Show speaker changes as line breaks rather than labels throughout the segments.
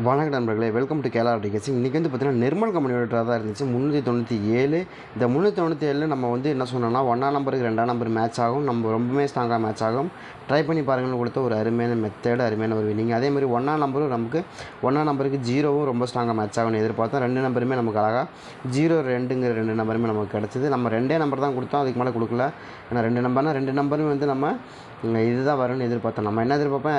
வணக்க நண்பர்களே welcome to Khelo TKC இன்றைக்கி வந்து பார்த்தீங்கன்னா நிர்மல் கம்பெனியோட தான் இருந்துச்சு. முந்நூற்றி தொண்ணூற்றி ஏழு. இந்த முந்நூற்றி தொண்ணூற்றி ஏழில் நம்ம வந்து என்ன சொன்னோம்னா ஒன்றாம் நம்பருக்கு ரெண்டாம் நம்பர் மேட்ச் ஆகும். நம்ம ரொம்பவே ஸ்ட்ராங்காக மேட்ச் ஆகும். ட்ரை பண்ணி பாருங்கன்னு கொடுத்த ஒரு அருமையான மெத்தேடு அருமையான ஒரு வினிங் அதே மாதிரி ஒன்றாம் நம்பரும் நமக்கு ஒன்றாம் நம்பருக்கு ஜீரோவும் ரொம்ப ஸ்ட்ராங்காக மேட்ச் ஆகும்னு எதிர்பார்த்தோம் ரெண்டு நம்பருமே நமக்கு அழகாக ஜீரோ ரெண்டுங்கிற ரெண்டு நம்பருமே நமக்கு கிடச்சிது. நம்ம ரெண்டே நம்பர் தான் கொடுத்தோம் அதுக்கு மேலே கொடுக்கல. ஏன்னா ரெண்டு நம்பர்னால் ரெண்டு நம்பரும் வந்து நம்ம இதுதான் வரும்னு எதிர்பார்த்தோம். நம்ம என்ன எதிர்பார்ப்போம்?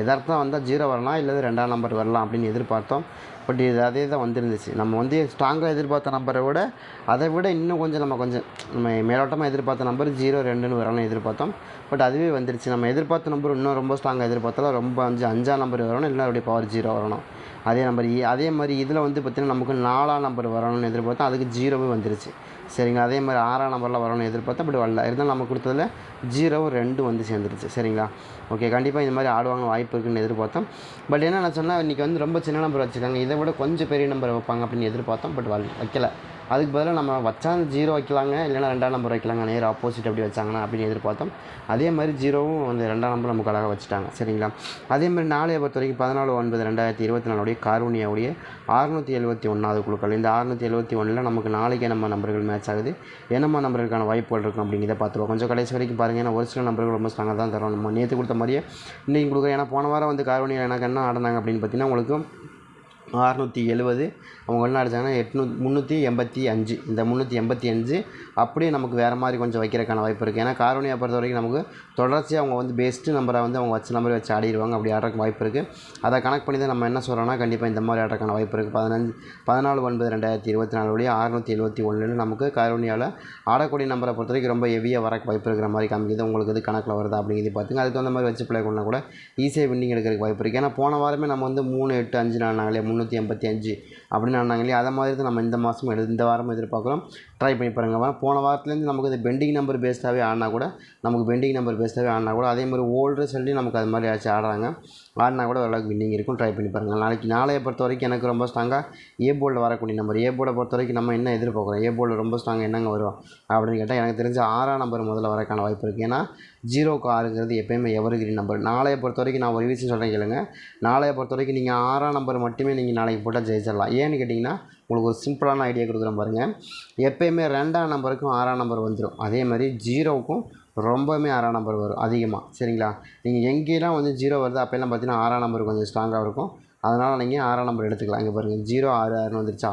எதார்த்தம் வந்தால் ஜீரோ வரலாம் இல்லை ரெண்டாம் நம்பர் வரலாம் அப்படின்னு எதிர்பார்த்தோம். பட் இது அதே தான் வந்துருந்துச்சு. நம்ம வந்து ஸ்ட்ராங்காக எதிர்பார்த்த நம்பரை விட அதை விட இன்னும் கொஞ்சம் நம்ம கொஞ்சம் நம்ம மேலோட்டமாக எதிர்பார்த்த நம்பர் ஜீரோ ரெண்டுன்னு வரணும்னு எதிர்பார்த்தோம். பட் அதுவே வந்துருச்சு. நம்ம எதிர்பார்த்த நம்பர் இன்னும் ரொம்ப ஸ்ட்ராங்காக எதிர்பார்த்தாலும் ரொம்ப அஞ்சு அஞ்சாம் நம்பர் வரணும் இல்லை அப்படியே பவர் ஜீரோ வரணும். அதே நம்பர் அதே மாதிரி இதில் வந்து பார்த்திங்கன்னா நமக்கு நாலாம் நம்பர் வரணும்னு எதிர்பார்த்தோம். அதுக்கு ஜீரோவே வந்துருச்சு. சரிங்களா அதே மாதிரி ஆறாம் நம்பரில் வரணும்னு எதிர்பார்த்தா பட் வரல. இருந்தாலும் நம்ம கொடுத்ததில் ஜீரோவும் ரெண்டு வந்து சேர்ந்துருச்சு. சரிங்களா? ஓகே கண்டிப்பாக இந்த மாதிரி ஆடுவாங்க வாய்ப்பு இருக்குன்னு எதிர்பார்த்தோம். பட் என்ன நான் சொன்னால் இன்றைக்கி வந்து ரொம்ப சின்ன நம்பர் வச்சுருக்காங்க. இதை விட கொஞ்சம் பெரிய நம்பர் வைப்பாங்க அப்படின்னு எதிர்பார்த்தோம். பட் வல் வைக்கல. அதுக்கு பதிலாக நம்ம வச்சா ஜீரோ வைக்கலாங்க இல்லைன்னா ரெண்டாம் நம்பர் வைக்கலாங்க. நேர் ஆப்போசிட் அப்படி வச்சாங்கன்னா அப்படின்னு எதிர்பார்த்தோம். அதே மாதிரி ஜீரோவும் வந்து ரெண்டாம் நம்பர் நமக்கு அழகாக வச்சுட்டாங்க. சரிங்களா? அதே மாதிரி நாளைய பொறுத்த வரைக்கும் பதினாலு ஒன்பது ரெண்டாயிரத்தி இருபத்தி நாலுடைய கார்வனியாவுடைய அறுநூற்றி எழுபத்தி ஒன்றாவது குழுக்கள். இந்த அறுநூற்றி எழுபத்தி ஒன்றில் நமக்கு நாளைக்கு நம்ம நம்பர்கள் மேட்ச் ஆகுது? என்னம்மா நம்பர்களுக்கான வாய்ப்புகள் இருக்கும் அப்படிங்கிறத பார்த்துருவோம். கொஞ்சம் கடைசி வரைக்கும் பாருங்கள் ஏன்னா ஒரு சில நம்பர்கள் ரொம்ப ஸ்ட்ராங்காக தான் தரோம் நம்ம நேற்று கொடுத்த மாதிரியே இன்றைக்கி கொடுக்குறோம் ஏன்னா போன வாரம் வந்து கார்வனியில் எனக்கு என்ன ஆடினாங்க அப்படின்னு பார்த்தீங்கன்னா உங்களுக்கு அறநூற்றி எழுபது அவங்க என்ன அடிச்சாங்கன்னா எட்நூ முந்நூற்றி எண்பத்தி அஞ்சு. இந்த முந்நூற்றி எண்பத்தி அஞ்சு அப்படியே நமக்கு வேறு மாதிரி கொஞ்சம் வைக்கிறதுக்கான வாய்ப்பு இருக்குது ஏன்னா காரோனியா பொறுத்த வரைக்கும் நமக்கு தொடர்ச்சியாக அவங்க வந்து பெஸ்ட்டு நம்பரை வந்து அவங்க வச்ச நம்பரை வச்சு ஆடிடுவாங்க. அப்படி ஆடுறதுக்கு வாய்ப்பு இருக்குது அதை கனெக்ட் பண்ணி தான் நம்ம என்ன சொல்கிறோம்னா கண்டிப்பாக இந்த மாதிரி ஆடுறதுக்கான வாய்ப்பு இருக்குது பதினஞ்சு பதினாலு ஒன்பது ரெண்டாயிரத்தி இருபத்தி நாலுடைய அறுநூற்றி எழுபத்தி ஒன்றில் நமக்கு காரோனியாவில் ஆடக்கூடிய நம்பரை பொறுத்த வரைக்கும் ரொம்ப ஹெவியாக வரக்கு வாய்ப்பு இருக்கிற மாதிரி காமிக்குது. உங்களுக்கு இது கணக்கில் வருதா அப்படிங்கிறது பார்த்துங்க. அதுக்கு தகுந்த மாதிரி வச்சு பிள்ளை கொண்டா கூட ஈஸியாக வின்னிங் எடுக்கிறதுக்கு வாய்ப்பு இருக்குது ஏன்னா போன வாரமே நம்ம வந்து மூணு எட்டு அஞ்சு நானாங்களே முந்நூற்றி எண்பத்தி அஞ்சு அப்படின்னு ஆனாங்க இல்லையா அதை மாதிரி தான் நம்ம இந்த மாதமும் இந்த வாரமும் எதிர்பார்க்குறோம். ட்ரை பண்ணி பாருங்க. போன வாரத்துலேருந்து நமக்கு இது பெண்டிங் நம்பர் பேஸ்டாகவே ஆடினா கூட நமக்கு பெண்டிங் நம்பர் பேஸ்டாகவே ஆடினா கூட அதே மாதிரி ஓல்டு சொல்லி நமக்கு அது மாதிரி ஆச்சு ஆடுறாங்க. ஆடினா கூட ஓரளவுக்கு வின்னிங் இருக்கும் ட்ரை பண்ணி பாருங்கள் நாளைக்கு நாளைய பொறுத்த வரைக்கும் எனக்கு ரொம்ப ஸ்ட்ராங்காக ஏ போர்டில் வரக்கூடிய நம்பர் ஏ போர்டை பொறுத்த வரைக்கும் நம்ம என்ன எதிர்பார்க்குறோம்? ஏ போர்டில் ரொம்ப ஸ்ட்ராங்காக என்னங்க வரும் அப்படின்னு கேட்டால் எனக்கு தெரிஞ்ச ஆறாம் நம்பர் முதல்ல வரக்கான வாய்ப்பு இருக்குது ஏன்னா ஜீரோக்கு ஆறுங்கிறது எப்பயுமே எவர்கிரீன் நம்பர் நாளைய பொறுத்த வரைக்கும் நான் ஒரு விஷயம் சொல்கிறேன் கேளுங்க. நாளைய பொறுத்த வரைக்கும் நீங்கள் ஆறாம் நம்பர் மட்டுமே நீங்கள் நாளைக்கு போட்டால் ஜெயிச்சிடலாம். ஏன்னு கேட்டிங்கன்னா உங்களுக்கு ஒரு சிம்பிளான ஐடியா கொடுக்குறேன் பாருங்கள் எப்போயுமே ரெண்டாம் நம்பருக்கும் ஆறாம் நம்பர் வந்துடும் அதே மாதிரி ஜீரோவுக்கும் ரொம்பவுமே ஆறாம் நம்பர் வரும் அதிகமாக சரிங்களா? நீங்கள் எங்கேயெல்லாம் வந்து ஜீரோ வருது அப்போல்லாம் பார்த்தீங்கன்னா ஆறாம் நம்பர் கொஞ்சம் ஸ்ட்ராங்காக இருக்கும். அதனால் நீங்கள் ஆறாம் நம்பர் எடுத்துக்கலாம். இங்கே பாருங்கள் ஜீரோ ஆறு ஆறுன்னு வந்துருச்சா?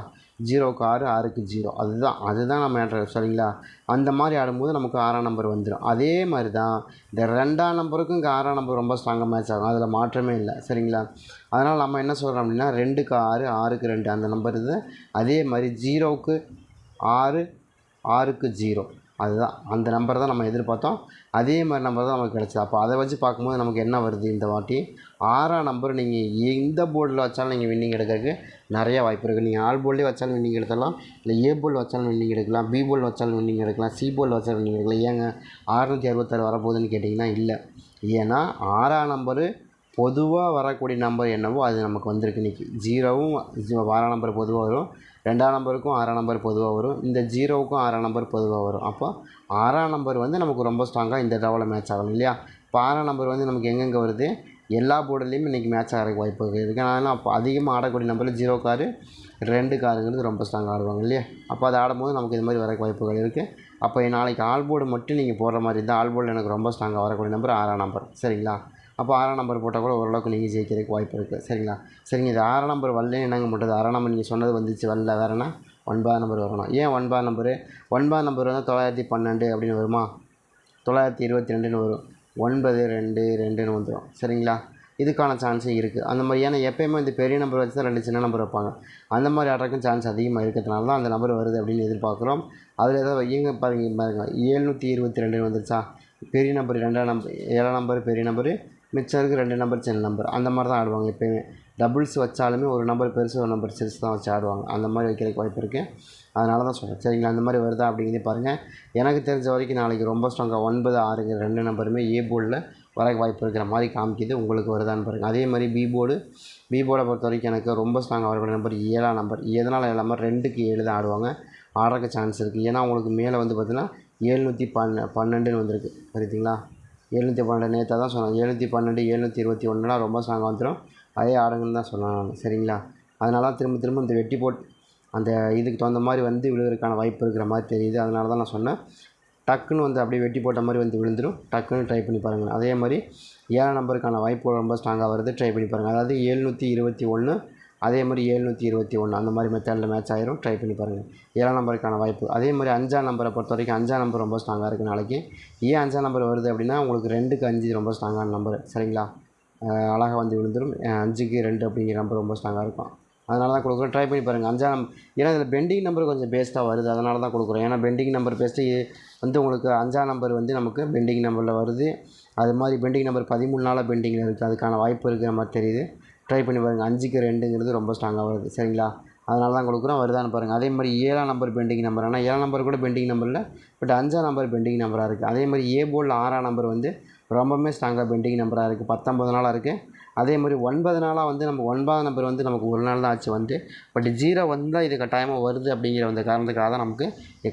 ஜீரோவுக்கு ஆறு ஆறுக்கு ஜீரோ. அதுதான் அதுதான் நம்ம மேட்ரு சரிங்களா? அந்த மாதிரி ஆடும்போது நமக்கு ஆறாம் நம்பர் வந்துடும் அதே மாதிரி தான் இந்த ரெண்டாம் நம்பருக்கும் இங்கே ஆறாம் நம்பர் ரொம்ப ஸ்ட்ராங்காக மேட்ச் ஆகும். அதில் மாற்றமே இல்லை. சரிங்களா? அதனால் நம்ம என்ன சொல்கிறோம் அப்படின்னா ரெண்டுக்கு ஆறு ஆறுக்கு ரெண்டு அந்த நம்பர் இது. அதே மாதிரி ஜீரோவுக்கு ஆறு ஆறுக்கு ஜீரோ. அதுதான். அந்த நம்பர் தான் நம்ம எதிர்பார்த்தோம். அதே மாதிரி நம்பர் தான் நமக்கு கிடச்சிது. அப்போ அதை வச்சு பார்க்கும்போது நமக்கு என்ன வருது இந்த வாட்டி? ஆறாம் நம்பர் நீங்கள் எந்த போர்டில் வச்சாலும் நீங்கள் வின்னிங் எடுக்கிறதுக்கு நிறைய வாய்ப்பு இருக்குது நீங்கள் ஆல் போர்ட்லேயே வச்சாலும் வின்னிங் எடுக்கலாம் இல்லை ஏ போல் வச்சாலும் வின்னிங் எடுக்கலாம். பி போல் வச்சாலும் வின்னிங் எடுக்கலாம். சி போல் வச்சாலும் வின்னிங் எடுக்கலாம். ஏங்க ஆறுநூற்றி அறுபத்தாறு வரப்போகுதுன்னு கேட்டிங்கன்னா இல்லை. ஏன்னா ஆறாம் நம்பரு பொதுவாக வரக்கூடிய நம்பர் என்னவோ அது நமக்கு வந்திருக்கு இன்றைக்கி ஜீரோவும் ஜீ- ஆறாம் நம்பர் பொதுவாக வரும். ரெண்டாம் நம்பருக்கும் ஆறாம் நம்பர் பொதுவாக வரும். இந்த ஜீரோவுக்கும் ஆறாம் நம்பர் பொதுவாக வரும். அப்போ ஆறாம் நம்பர் வந்து நமக்கு ரொம்ப ஸ்ட்ராங்காக இந்த லெவலில் மேட்ச் ஆகணும் இல்லையா? இப்போ ஆறாம் நம்பர் வந்து நமக்கு எங்கெங்கே வருது? எல்லா போர்டுலேயும் இன்றைக்கி மேட்ச் ஆகிறதுக்கு வாய்ப்பு இருக்குது ஆனால் அப்போ அதிகமாக ஆடக்கூடிய நம்பரில் ஜீரோ காரு ரெண்டு காருங்கிறது ரொம்ப ஸ்ட்ராங்காக ஆடுவாங்க இல்லையா? அப்போ அதை ஆடும்போது நமக்கு இது மாதிரி வரக்கு வாய்ப்புகள் இருக்குது அப்போ நாளைக்கு ஆல் போர்டு மட்டும் நீங்கள் போடுற மாதிரி இருந்தால் ஆல் போர்டில் எனக்கு ரொம்ப ஸ்ட்ராங்காக வரக்கூடிய நம்பர் ஆறாம் நம்பர். சரிங்களா? அப்போ ஆறாம் நம்பர் போட்டால் கூட ஓரளவுக்கு நீங்கள் ஜெயிக்கிறதுக்கு வாய்ப்பு இருக்குது சரிங்களா? சரிங்க இது ஆறாம் நம்பர் வரலன்னு என்னங்க பண்ணுறது ஆறாம் நம்பர் நீங்கள் சொன்னது வந்துச்சு வரல. வேறனா ஒன்பதாம் நம்பர் வரணும். ஏன் ஒன்பதாம் நம்பரு ஒன்பதாம் நம்பர் வந்து தொள்ளாயிரத்தி பன்னெண்டு அப்படின்னு வருமா? தொள்ளாயிரத்தி இருபத்தி ரெண்டுன்னு வரும். ஒன்பது ரெண்டு ரெண்டுன்னு வந்துடும் சரிங்களா? இதுக்கான சான்ஸும் இருக்குது அந்த மாதிரி ஏன்னா எப்பயுமே இந்த பெரிய நம்பர் வச்சு தான் ரெண்டு சின்ன நம்பர் வைப்பாங்க. அந்த மாதிரி ஆடுறதுக்கும் சான்ஸ் அதிகமாக இருக்கிறதுனால தான் அந்த நம்பர் வருது அப்படின்னு எதிர்பார்க்குறோம். அதில் ஏதாவது இங்கே பாருங்க பாருங்க. ஏழ்நூற்றி இருபத்தி ரெண்டுன்னு வந்துருச்சா? பெரிய நம்பர் ரெண்டாம் நம்பர் ஏழாம் நம்பர் பெரிய நம்பரு மிச்சம் இருக்கு ரெண்டு நம்பர் சின்ன நம்பர் அந்த மாதிரி தான் ஆடுவாங்க எப்பயுமே. டபுள்ஸ் வச்சாலுமே ஒரு நம்பர் பெருசு ஒரு நம்பர் சிறுசு தான் வச்சு ஆடுவாங்க. அந்த மாதிரி வைக்கிறதுக்கு வாய்ப்பு இருக்குது அதனால தான் சொல்கிறேன் சரிங்களா அந்த மாதிரி வருதா அப்படிங்கிறதே பாருங்கள் எனக்கு தெரிஞ்ச வரைக்கும் நாளைக்கு ரொம்ப ஸ்ட்ராங்காக ஒன்பது ஆறுங்கிற ரெண்டு நம்பருமே ஏ போர்டில் வரக்கு வாய்ப்பு இருக்கிற மாதிரி காமிக்கிது. உங்களுக்கு வருதான்னு பாருங்கள் அதே மாதிரி பி போர்டு பி போர்டை பொறுத்த வரைக்கும் எனக்கு ரொம்ப ஸ்ட்ராங்காக வரக்கூடிய நம்பர் ஏழாம் நம்பர் எதனால் ஏழாம் நம்பர் ரெண்டுக்கு ஏழு தான் ஆடுவாங்க. ஆடுறதுக்கு சான்ஸ் இருக்குது ஏன்னா உங்களுக்கு மேலே வந்து பார்த்திங்கன்னா ஏழ்நூற்றி பன்ன பன்னெண்டுன்னு வந்திருக்கு. புரியுதுங்களா எழுநூற்றி பன்னெண்டு நேற்று தான் சொன்னேன் எழுநூற்றி பன்னெண்டு எழுநூற்றி இருபத்தி ஒன்றுலாம் ரொம்ப ஸ்ட்ராங்காக வந்துடும் அதே ஆடுங்கன்னு தான் சொன்னேன் நான் சரிங்களா? அதனால தான் திரும்ப திரும்ப இந்த வெட்டி போட் அந்த இதுக்கு தகுந்த மாதிரி வந்து விழுகிறதுக்கான வாய்ப்பு இருக்கிற மாதிரி தெரியுது. அதனால தான் நான் சொன்னேன். டக்குன்னு வந்து அப்படியே வெட்டி போட்ட மாதிரி வந்து விழுந்துடும் டக்குன்னு ட்ரை பண்ணி பாருங்கள் அதே மாதிரி ஏழாம் நம்பருக்கான வாய்ப்பு ரொம்ப ஸ்ட்ராங்காக வருது. ட்ரை பண்ணி பாருங்கள் அதாவது எழுநூற்றி இருபத்தி ஒன்று அதே மாதிரி ஏழ்நூற்றி இருபத்தி ஒன்று அந்த மாதிரி மெத்தடில் மேட்ச் ஆயிரும். ட்ரை பண்ணி பாருங்கள் ஏழாம் நம்பருக்கான வாய்ப்பு. அதே மாதிரி அஞ்சாம் நம்பரை பொறுத்த வரைக்கும் அஞ்சாம் நம்பர் ரொம்ப ஸ்ட்ராங்காக இருக்குது நாளைக்கு. ஏன் அஞ்சாம் நம்பர் வருது அப்படின்னா உங்களுக்கு ரெண்டுக்கு அஞ்சு ரொம்ப ஸ்ட்ராங்கான நம்பர். சரிங்களா? அழகாக வந்து விழுந்துடும் அஞ்சுக்கு ரெண்டு அப்படிங்கிற நம்பர் ரொம்ப ஸ்ட்ராங்காக இருக்கும். அதனால தான் கொடுக்குறோம். ட்ரை பண்ணி பாருங்கள் அஞ்சாம் நம்பர் ஏன்னா இதில் பெண்டிங் நம்பர் கொஞ்சம் பேஸ்ட்டாக வருது. அதனால தான் கொடுக்குறோம். ஏன்னா பெண்டிங் நம்பர் பேஸ்ட்டு வந்து உங்களுக்கு அஞ்சாம் நம்பர் வந்து நமக்கு பெண்டிங் நம்பரில் வருது. அது மாதிரி பெண்டிங் நம்பர் பதிமூணு நாளாக பெண்டிங்கில் இருக்குது அதுக்கான வாய்ப்பு இருக்கிற மாதிரி தெரியுது. ட்ரை பண்ணி பாருங்கள் அஞ்சுக்கு ரெண்டுங்கிறது ரொம்ப ஸ்ட்ராங்காக வருது. சரிங்களா? அதனால தான் கொடுக்குறோம். வருதான்னு பாருங்கள் அதே மாதிரி ஏழாம் நம்பர் பெண்டிங் நம்பர் ஆனால் ஏழாம் நம்பர் கூட பெண்டிங் நம்பர் இல்லை. பட் அஞ்சாம் நம்பர் பெண்டிங் நம்பராக இருக்குது அதே மாதிரி ஏ போர்டில் ஆறாம் நம்பர் வந்து ரொம்பவுமே ஸ்ட்ராங்காக பெண்டிங் நம்பராக இருக்குது பத்தொம்பது நாளாக இருக்குது அதே மாதிரி ஒன்பது நாளாக வந்து நம்ம ஒன்பதாம் நம்பர் வந்து நமக்கு ஒரு நாள் தான் ஆச்சு வந்து. பட் ஜீரோ வந்தால் இது கட்டாயமாக வருது அப்படிங்கிற அந்த காரணத்துக்காக தான் நமக்கு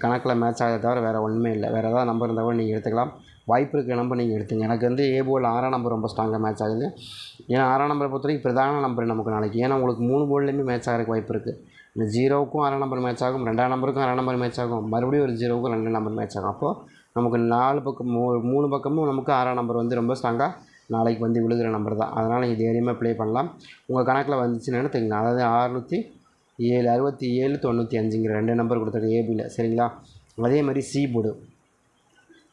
கணக்கில் மேட்ச் ஆகிறத தவிர வேறு ஒன்றுமே இல்லை. வேறு ஏதாவது நம்பர் இருந்தால் கூட நீங்கள் எடுத்துக்கலாம். வாய்ப்பு இருக்க நம்பர் நீங்கள் எடுத்துங்க. எனக்கு வந்து ஏ ஆறாம் நம்பர் ரொம்ப ஸ்ட்ராங்காக மேட்ச் ஆகுது. ஏன்னா ஆறாம் நம்பரை பொறுத்த வரைக்கும் பிரதான நம்பர் நமக்கு நாளைக்கு. ஏன்னா உங்களுக்கு மூணு போல்லையுமே மேட்ச் ஆகிறதுக்கு வாய்ப்பு இருக்குது இந்த ஜீரோவுக்கும் ஆறாம் நம்பர் மேட்ச் ஆகும். ரெண்டாம் நம்பருக்கும் ஆறாம் நம்பர் மேட்ச் ஆகும். மறுபடியும் ஒரு ஜீரோவுக்கும் ரெண்டு நம்பர் மேட்ச் ஆகும். அப்போது நமக்கு நாலு பக்கம் மூ மூணு பக்கமும் நமக்கு ஆறாம் நம்பர் வந்து ரொம்ப ஸ்ட்ராங்காக நாளைக்கு வந்து விழுகிற நம்பர் தான். அதனால் நீங்கள் தைரியமாக ப்ளே பண்ணலாம். உங்கள் கணக்கில் வந்துச்சுன்னு தெரியுங்க அதாவது அறுநூற்றி ஏழு அறுபத்தி ஏழு தொண்ணூற்றி அஞ்சுங்கிற ரெண்டு நம்பர் கொடுத்துருக்கு ஏபியில் சரிங்களா? அதே மாதிரி சி போர்டு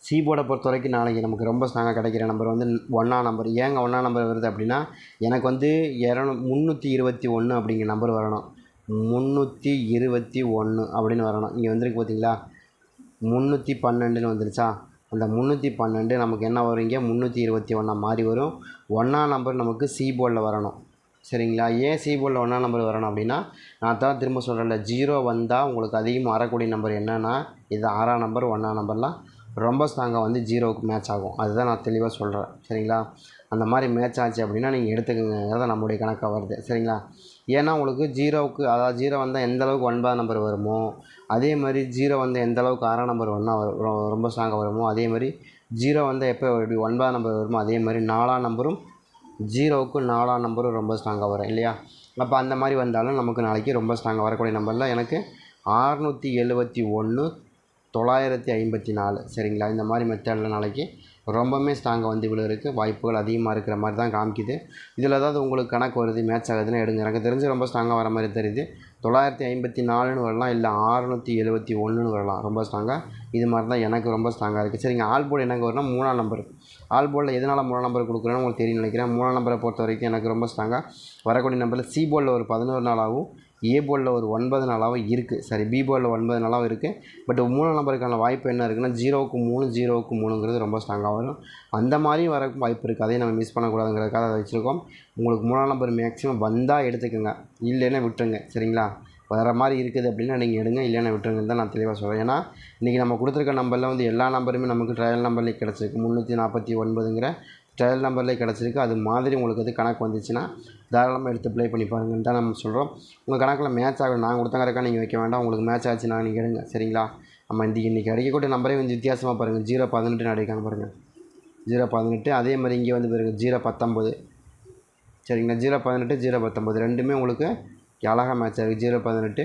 சி போர்டை பொறுத்த வரைக்கும் நாளைக்கு நமக்கு ரொம்ப ஸ்ட்ராங்காக கிடைக்கிற நம்பர் வந்து ஒன்றாம் நம்பர் ஏங்க ஒன்றாம் நம்பர் வருது அப்படின்னா எனக்கு வந்து இரநூ முந்நூற்றி இருபத்தி ஒன்று அப்படிங்கிற நம்பர் வரணும். முந்நூற்றி இருபத்தி ஒன்று அப்படின்னு வரணும். இங்கே வந்திருக்கு பார்த்தீங்களா முந்நூற்றி பன்னெண்டுன்னு வந்துருச்சா? அந்த முந்நூற்றி பன்னெண்டு நமக்கு என்ன வரும் இங்கே? முந்நூற்றி இருபத்தி ஒன்றா மாதிரி வரும். ஒன்றாம் நம்பர் நமக்கு சி போர்டில் வரணும். சரிங்களா? ஏன் சி போர்டில் ஒன்றாம் நம்பர் வரணும் அப்படின்னா நான் தான் திரும்ப சொல்கிறேன்ல ஜீரோ வந்தால் உங்களுக்கு அதிகமாக வரக்கூடிய நம்பர் என்னென்னா இது ஆறாம் நம்பர் ஒன்றாம் நம்பர்லாம் ரொம்ப ஸ்ட்ராங்காக வந்து ஜீரோவுக்கு மேட்ச் ஆகும். அதுதான் நான் தெளிவாக சொல்கிறேன் சரிங்களா? அந்த மாதிரி மேட்ச் ஆச்சு அப்படின்னா நீங்கள் எடுத்துக்கங்கிறத நம்முடைய கணக்காக வருது. சரிங்களா? ஏன்னா உங்களுக்கு ஜீரோவுக்கு அதாவது ஜீரோ வந்தால் எந்த அளவுக்கு ஒன்பதாம் நம்பர் வருமோ அதே மாதிரி ஜீரோ வந்து எந்த அளவுக்கு ஆறாம் நம்பர் ஒன்றா வரும் ரொம்ப ஸ்ட்ராங்காக வருமோ அதே மாதிரி ஜீரோ வந்து எப்போ எப்படி ஒன்பதாம் நம்பர் வருமோ அதே மாதிரி நாலாம் நம்பரும் ஜீரோவுக்கு நாலாம் நம்பரும் ரொம்ப ஸ்ட்ராங்காக வரும் இல்லையா? அப்போ அந்த மாதிரி வந்தாலும் நமக்கு நாளைக்கு ரொம்ப ஸ்ட்ராங்காக வரக்கூடிய நம்பரில் எனக்கு ஆறுநூற்றி எழுபத்தி ஒன்று தொள்ளாயிரத்தி ஐம்பத்தி நாலு சரிங்களா? இந்த மாதிரி மெத்தடில் நாளைக்கு ரொம்பவுமே ஸ்ட்ராங்காக வந்து விழுகிறதுக்கு வாய்ப்புகள் அதிகமாக இருக்கிற மாதிரி தான் காமிக்குது. இதில் ஏதாவது உங்களுக்கு கணக்கு வருது மேட்ச் ஆகுதுன்னு எடுங்க. எனக்கு தெரிஞ்சு ரொம்ப ஸ்ட்ராங்காக வர மாதிரி தெரியுது. தொள்ளாயிரத்தி ஐம்பத்தி நாலுன்னு வரலாம் இல்லை ஆறுநூற்றி எழுபத்தி ஒன்றுன்னு வரலாம். ரொம்ப ஸ்ட்ராங்காக இது மாதிரி தான் எனக்கு ரொம்ப ஸ்ட்ராங்காக இருக்குது சரிங்க ஆல் போர்டு எனக்கு வரும்னா மூணாம் நம்பர் ஆல் போர்டில் எதனால் மூணாம் நம்பர் கொடுக்குறேன்னு உங்களுக்கு தெரியும் நினைக்கிறேன். மூணாம் நம்பரை பொறுத்த வரைக்கும் எனக்கு ரொம்ப ஸ்ட்ராங்காக வரக்கூடிய நம்பரில் சி போர்டில் ஒரு பதினோரு நாளாகவும் ஏ போர்டில் ஒரு ஒன்பது நாளாகவும் இருக்குது சரி பி போர்டில் ஒன்பது நாளாகவும் இருக்குது பட் மூணாம் நம்பருக்கான வாய்ப்பு என்ன இருக்குன்னா ஜீரோவுக்கு மூணு ஜீரோவுக்கு மூணுங்கிறது ரொம்ப ஸ்ட்ராங்காக வரும். அந்த மாதிரியும் வர வாய்ப்பு இருக்குது அதையும் நம்ம மிஸ் பண்ணக்கூடாதுங்கிறதுக்காக அதை வச்சுருக்கோம். உங்களுக்கு மூணாம் நம்பர் மேக்ஸிமம் வந்தால் எடுத்துக்கோங்க. இல்லைன்னா விட்டுருங்க. சரிங்களா? வர மாதிரி இருக்குது அப்படின்னா நீங்கள் எடுங்க. இல்லைன்னா விட்டுருங்கன்னு தான் நான் தெளிவாக சொல்கிறேன் ஏன்னா இன்றைக்கி நம்ம கொடுத்துருக்க நம்பரில் வந்து எல்லா நம்பருமே நமக்கு ட்ரையல் நம்பர்லேயே கிடச்சிருக்கு. முந்நூற்றி நாற்பத்தி ஒன்பதுங்கிற ட்ரையல் நம்பர்லேயே கிடச்சிருக்கு. அது மாதிரி உங்களுக்கு எது கணக்கு வந்துச்சுன்னா தாராளமாக எடுத்து ப்ளே பண்ணி பாருங்கன்னு தான் நம்ம சொல்கிறோம் உங்கள் கணக்கில் மேட்ச் ஆகும் நான் கொடுத்தங்கறக்கா நீங்கள் வைக்க வேண்டாம். உங்களுக்கு மேட்ச் ஆச்சுன்னா நீங்கள் எடுங்க சரிங்களா? நம்ம இன்றைக்கி இன்றைக்கி அடிக்கக்கூடிய நம்பரே வந்து வித்தியாசமாக பாருங்கள் ஜீரோ பதினெட்டுன்னு அடிக்காங்க பாருங்கள் ஜீரோ பதினெட்டு அதே மாதிரி இங்கே வந்து பாருங்கள் ஜீரோ பத்தொம்பது சரிங்களா? ஜீரோ பதினெட்டு ஜீரோ பத்தொம்பது ரெண்டுமே உங்களுக்கு அழகாக மேட்ச் ஆகுது. ஜீரோ பதினெட்டு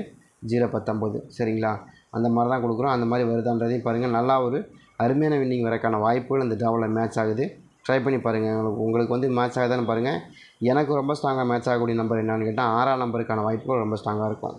ஜீரோ பத்தொம்பது சரிங்களா? அந்த மாதிரி தான் கொடுக்குறோம். அந்த மாதிரி வருதான்றதையும் பாருங்கள் நல்லா ஒரு அருமையான வின்னிங் வரக்கான வாய்ப்புகள் இந்த டாவில் மேட்ச் ஆகுது. ட்ரை பண்ணி பாருங்கள் உங்களுக்கு உங்களுக்கு வந்து மேட்ச் ஆகுதான்னு பாருங்கள் எனக்கு ரொம்ப ஸ்ட்ராங்காக மேட்ச் ஆகக்கூடிய நம்பர் என்னன்னு கேட்டால் ஆறாம் நம்பருக்கான வாய்ப்புகள் ரொம்ப ஸ்ட்ராங்காக இருக்கும்.